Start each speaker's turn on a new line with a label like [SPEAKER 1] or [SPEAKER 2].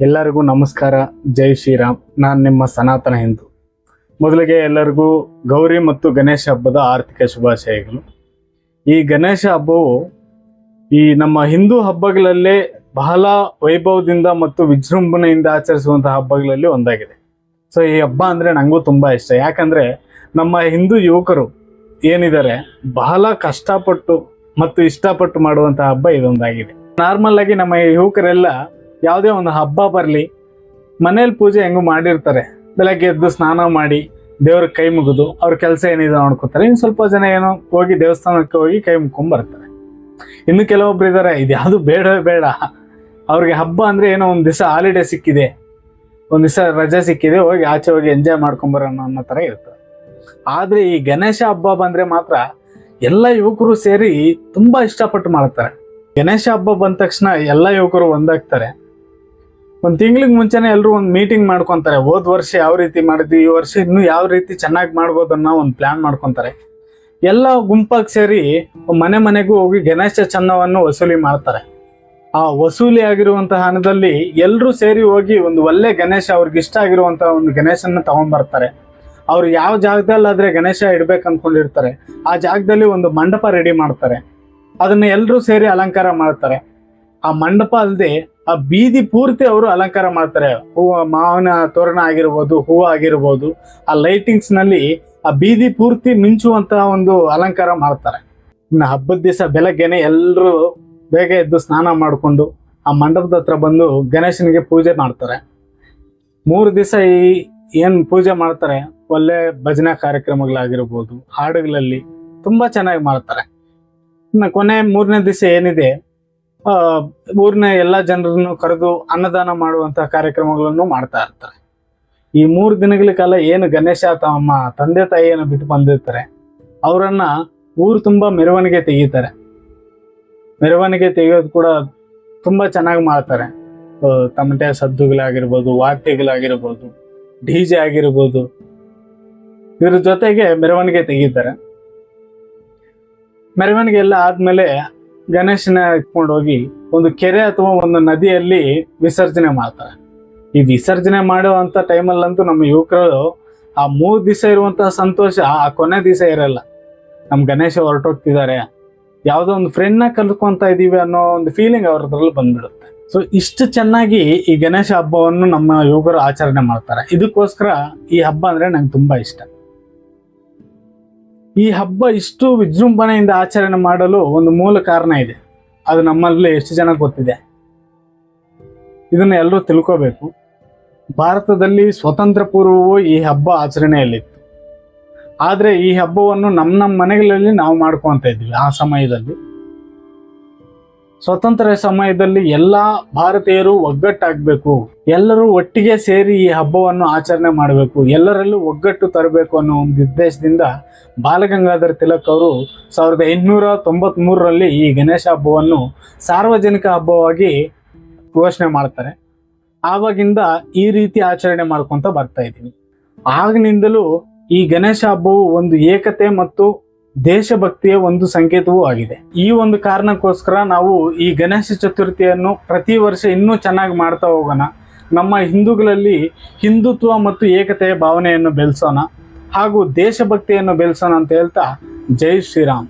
[SPEAKER 1] ಎಲ್ಲರಿಗೂ ನಮಸ್ಕಾರ. ಜೈ ಶ್ರೀರಾಮ್. ನಾನು ನಿಮ್ಮ ಸನಾತನ ಹಿಂದೂ. ಮೊದಲಿಗೆ ಎಲ್ಲರಿಗೂ ಗೌರಿ ಮತ್ತು ಗಣೇಶ ಹಬ್ಬದ ಆರ್ಥಿಕ ಶುಭಾಶಯಗಳು. ಈ ಗಣೇಶ ಹಬ್ಬವು ಈ ನಮ್ಮ ಹಿಂದೂ ಹಬ್ಬಗಳಲ್ಲೇ ಬಹಳ ವೈಭವದಿಂದ ಮತ್ತು ವಿಜೃಂಭಣೆಯಿಂದ ಆಚರಿಸುವಂತಹ ಹಬ್ಬಗಳಲ್ಲಿ ಒಂದಾಗಿದೆ. ಸೊ ಈ ಹಬ್ಬ ಅಂದರೆ ನನಗೂ ತುಂಬ ಇಷ್ಟ. ಯಾಕಂದರೆ ನಮ್ಮ ಹಿಂದೂ ಯುವಕರು ಏನಿದ್ದಾರೆ, ಬಹಳ ಕಷ್ಟಪಟ್ಟು ಮತ್ತು ಇಷ್ಟಪಟ್ಟು ಮಾಡುವಂತಹ ಹಬ್ಬ ಇದೊಂದಾಗಿದೆ. ನಾರ್ಮಲ್ ಆಗಿ ನಮ್ಮ ಯುವಕರೆಲ್ಲ ಯಾವುದೇ ಒಂದು ಹಬ್ಬ ಬರಲಿ, ಮನೇಲಿ ಪೂಜೆ ಹೆಂಗು ಮಾಡಿರ್ತಾರೆ. ಬೆಳಗ್ಗೆ ಎದ್ದು ಸ್ನಾನ ಮಾಡಿ ದೇವ್ರಿಗೆ ಕೈ ಮುಗಿದು ಅವ್ರ ಕೆಲಸ ಏನಿದೆ ನೋಡ್ಕೋತಾರೆ. ಇನ್ನು ಸ್ವಲ್ಪ ಜನ ಏನೋ ಹೋಗಿ ದೇವಸ್ಥಾನಕ್ಕೆ ಹೋಗಿ ಕೈ ಮುಕ್ಕೊಂಡು ಬರ್ತಾರೆ. ಇನ್ನು ಕೆಲವೊಬ್ರು ಇದ್ದಾರೆ ಇದು ಯಾವುದು ಬೇಡವೇ ಬೇಡ. ಅವ್ರಿಗೆ ಹಬ್ಬ ಅಂದರೆ ಏನೋ ಒಂದು ದಿವಸ ಹಾಲಿಡೇ ಸಿಕ್ಕಿದೆ. ಒಂದು ದಿವಸ ರಜೆ ಸಿಕ್ಕಿದೆ, ಹೋಗಿ ಆಚೆ ಹೋಗಿ ಎಂಜಾಯ್ ಮಾಡ್ಕೊಂಬರೋಣ ಅನ್ನೋ ಥರ ಇರ್ತದೆ. ಆದರೆ ಈ ಗಣೇಶ ಹಬ್ಬ ಬಂದರೆ ಮಾತ್ರ ಎಲ್ಲ ಯುವಕರು ಸೇರಿ ತುಂಬ ಇಷ್ಟಪಟ್ಟು ಮಾಡ್ತಾರೆ. ಗಣೇಶ ಹಬ್ಬ ಬಂದ ತಕ್ಷಣ ಎಲ್ಲ ಯುವಕರು ಒಂದಾಗ್ತಾರೆ. ಒಂದು ತಿಂಗ್ಳಿಗೆ ಮುಂಚೆನೆ ಎಲ್ಲರೂ ಒಂದು ಮೀಟಿಂಗ್ ಮಾಡ್ಕೊಂತಾರೆ. ಹೋದ ವರ್ಷ ಯಾವ ರೀತಿ ಮಾಡಿದ್ವಿ, ಈ ವರ್ಷ ಇನ್ನೂ ಯಾವ ರೀತಿ ಚೆನ್ನಾಗಿ ಮಾಡ್ಬೋದು ಅನ್ನೋ ಒಂದು ಪ್ಲಾನ್ ಮಾಡ್ಕೊಂತಾರೆ. ಎಲ್ಲ ಗುಂಪಾಗಿ ಸೇರಿ ಮನೆ ಮನೆಗೂ ಹೋಗಿ ಗಣೇಶ ಚನ್ನವನ್ನು ವಸೂಲಿ ಮಾಡ್ತಾರೆ. ಆ ವಸೂಲಿ ಆಗಿರುವಂತಹ ಹಣದಲ್ಲಿ ಎಲ್ಲರೂ ಸೇರಿ ಹೋಗಿ ಒಂದು ಒಳ್ಳೆ ಗಣೇಶ ಅವ್ರಿಗೆ ಇಷ್ಟ ಆಗಿರುವಂತಹ ಒಂದು ಗಣೇಶನ್ನ ತಗೊಂಡ್ಬರ್ತಾರೆ ಅವ್ರು ಯಾವ ಜಾಗದಲ್ಲಾದ್ರೆ ಗಣೇಶ ಇಡ್ಬೇಕು ಅನ್ಕೊಂಡಿರ್ತಾರೆ ಆ ಜಾಗದಲ್ಲಿ ಒಂದು ಮಂಡಪ ರೆಡಿ ಮಾಡ್ತಾರೆ. ಅದನ್ನ ಎಲ್ಲರೂ ಸೇರಿ ಅಲಂಕಾರ ಮಾಡ್ತಾರೆ. ಆ ಮಂಡಪ ಅಲ್ಲದೆ ಆ ಬೀದಿ ಪೂರ್ತಿ ಅವರು ಅಲಂಕಾರ ಮಾಡ್ತಾರೆ. ಹೂವ ಮಾವಿನ ತೋರಣ ಆಗಿರ್ಬೋದು, ಹೂವು ಆಗಿರ್ಬೋದು, ಆ ಲೈಟಿಂಗ್ಸ್ನಲ್ಲಿ ಆ ಬೀದಿ ಪೂರ್ತಿ ಮಿಂಚುವಂತಹ ಒಂದು ಅಲಂಕಾರ ಮಾಡ್ತಾರೆ. ಇನ್ನು ಹಬ್ಬದ ದಿವಸ ಬೆಳಗ್ಗೆನೆ ಎಲ್ಲರೂ ಬೇಗ ಎದ್ದು ಸ್ನಾನ ಮಾಡಿಕೊಂಡು ಆ ಮಂಡಪದ ಹತ್ರ ಬಂದು ಗಣೇಶನಿಗೆ ಪೂಜೆ ಮಾಡ್ತಾರೆ. ಮೂರು ದಿವಸ ಈ ಏನು ಪೂಜೆ ಮಾಡ್ತಾರೆ? ಒಳ್ಳೆ ಭಜನಾ ಕಾರ್ಯಕ್ರಮಗಳಾಗಿರ್ಬೋದು, ಹಾಡುಗಳಲ್ಲಿ ತುಂಬಾ ಚೆನ್ನಾಗಿ ಮಾಡ್ತಾರೆ. ಇನ್ನು ಕೊನೆ ಮೂರನೇ ದಿವಸ ಏನಿದೆ? ಊರಿನ ಎಲ್ಲ ಜನರನ್ನು ಕರೆದು ಅನ್ನದಾನ ಮಾಡುವಂತಹ ಕಾರ್ಯಕ್ರಮಗಳನ್ನು ಮಾಡ್ತಾ ಇರ್ತಾರೆ. ಈ ಮೂರು ದಿನಗಳ ಕಾಲ ಏನು ಗಣೇಶ ತಮ್ಮ ತಂದೆ ತಾಯಿಯನ್ನು ಬಿಟ್ಟು ಬಂದಿರ್ತಾರೆ, ಅವರನ್ನ ಊರು ತುಂಬಾ ಮೆರವಣಿಗೆ ತೆಗೀತಾರೆ. ಮೆರವಣಿಗೆ ತೆಗೆಯೋದು ಕೂಡ ತುಂಬಾ ಚೆನ್ನಾಗಿ ಮಾಡ್ತಾರೆ. ತಮಟೆ ಸದ್ದುಗಳಾಗಿರ್ಬೋದು, ವಾದ್ಯಗಳಾಗಿರ್ಬೋದು, ಡಿ ಜೆ ಆಗಿರ್ಬೋದು ಇದ್ರ ಜೊತೆಗೆ ಮೆರವಣಿಗೆ ತೆಗೀತಾರೆ. ಮೆರವಣಿಗೆ ಎಲ್ಲ ಆದ್ಮೇಲೆ ಗಣೇಶನ ಎತ್ಕೊಂಡು ಹೋಗಿ ಒಂದು ಕೆರೆ ಅಥವಾ ಒಂದು ನದಿಯಲ್ಲಿ ವಿಸರ್ಜನೆ ಮಾಡ್ತಾರೆ. ಈ ವಿಸರ್ಜನೆ ಮಾಡುವಂತ ಟೈಮಲ್ಲಂತೂ ನಮ್ಮ ಯುವಕರು ಆ ಮೂರು ದಿವಸ ಇರುವಂತಹ ಸಂತೋಷ, ಆ ಕೊನೆ ದಿವಸ ಇರಲ್ಲ. ನಮ್ಮ ಗಣೇಶ ಹೊರಟೋಗ್ತಿದ್ದಾರೆ. ಯಾವುದೋ ಒಂದು ಫ್ರೆಂಡ್ನ ಕಲ್ತ್ಕೊಂತ ಇದೀವಿ ಅನ್ನೋ ಒಂದು ಫೀಲಿಂಗ್ ಅವ್ರದ್ರಲ್ಲಿ ಬಂದ್ಬಿಡುತ್ತೆ. ಸೊ ಇಷ್ಟು ಚೆನ್ನಾಗಿ ಈ ಗಣೇಶ ಹಬ್ಬವನ್ನು ನಮ್ಮ ಯುವಕರು ಆಚರಣೆ ಮಾಡ್ತಾರೆ. ಇದಕ್ಕೋಸ್ಕರ ಈ ಹಬ್ಬ ಅಂದ್ರೆ ನಂಗೆ ತುಂಬಾ ಇಷ್ಟ. ಈ ಹಬ್ಬ ಇಷ್ಟು ವಿಜೃಂಭಣೆಯಿಂದ ಆಚರಣೆ ಮಾಡಲು ಒಂದು ಮೂಲ ಕಾರಣ ಇದೆ. ಅದು ನಮ್ಮಲ್ಲಿ ಎಷ್ಟು ಜನ ಗೊತ್ತಿದೆ. ಇದನ್ನು ಎಲ್ಲರೂ ತಿಳ್ಕೋಬೇಕು. ಭಾರತದಲ್ಲಿ ಸ್ವತಂತ್ರ ಪೂರ್ವವು ಈ ಹಬ್ಬ ಆಚರಣೆಯಲ್ಲಿತ್ತು. ಆದರೆ ಈ ಹಬ್ಬವನ್ನು ನಮ್ಮ ನಮ್ಮ ಮನೆಗಳಲ್ಲಿ ನಾವು ಮಾಡ್ಕೊತ ಇದ್ವಿ ಆ ಸಮಯದಲ್ಲಿ. ಸ್ವತಂತ್ರ ಸಮಯದಲ್ಲಿ ಎಲ್ಲ ಭಾರತೀಯರು ಒಗ್ಗಟ್ಟಾಗಬೇಕು. ಎಲ್ಲರೂ ಒಟ್ಟಿಗೆ ಸೇರಿ ಈ ಹಬ್ಬವನ್ನು ಆಚರಣೆ ಮಾಡಬೇಕು. ಎಲ್ಲರಲ್ಲೂ ಒಗ್ಗಟ್ಟು ತರಬೇಕು ಅನ್ನೋ ಒಂದು ಉದ್ದೇಶದಿಂದ ಬಾಲಗಂಗಾಧರ ತಿಲಕ್ ಅವರು ಸಾವಿರದ ಎಂಟುನೂರ ತೊಂಬತ್ಮೂರರಲ್ಲಿ ಈ ಗಣೇಶ ಹಬ್ಬವನ್ನು ಸಾರ್ವಜನಿಕ ಹಬ್ಬವಾಗಿ ಘೋಷಣೆ ಮಾಡ್ತಾರೆ. ಆವಾಗಿಂದ ಈ ರೀತಿ ಆಚರಣೆ ಮಾಡ್ಕೊಂತ ಬರ್ತಾ ಇದ್ದೀವಿ ಆಗಿನಿಂದಲೂ ಈ ಗಣೇಶ ಹಬ್ಬವು ಒಂದು ಏಕತೆ ಮತ್ತು ದೇಶಭಕ್ತಿಯ ಒಂದು ಸಂಕೇತವೂ ಆಗಿದೆ. ಈ ಒಂದು ಕಾರಣಕ್ಕೋಸ್ಕರ ನಾವು ಈ ಗಣೇಶ ಚತುರ್ಥಿಯನ್ನು ಪ್ರತಿ ವರ್ಷ ಇನ್ನೂ ಚೆನ್ನಾಗಿ ಮಾಡ್ತಾ ಹೋಗೋಣ. ನಮ್ಮ ಹಿಂದೂಗಳಲ್ಲಿ ಹಿಂದುತ್ವ ಮತ್ತು ಏಕತೆಯ ಭಾವನೆಯನ್ನು ಬೆಳೆಸೋಣ ಹಾಗೂ ದೇಶಭಕ್ತಿಯನ್ನು ಬೆಳೆಸೋಣ ಅಂತ ಹೇಳ್ತಾ ಜೈ ಶ್ರೀರಾಮ್.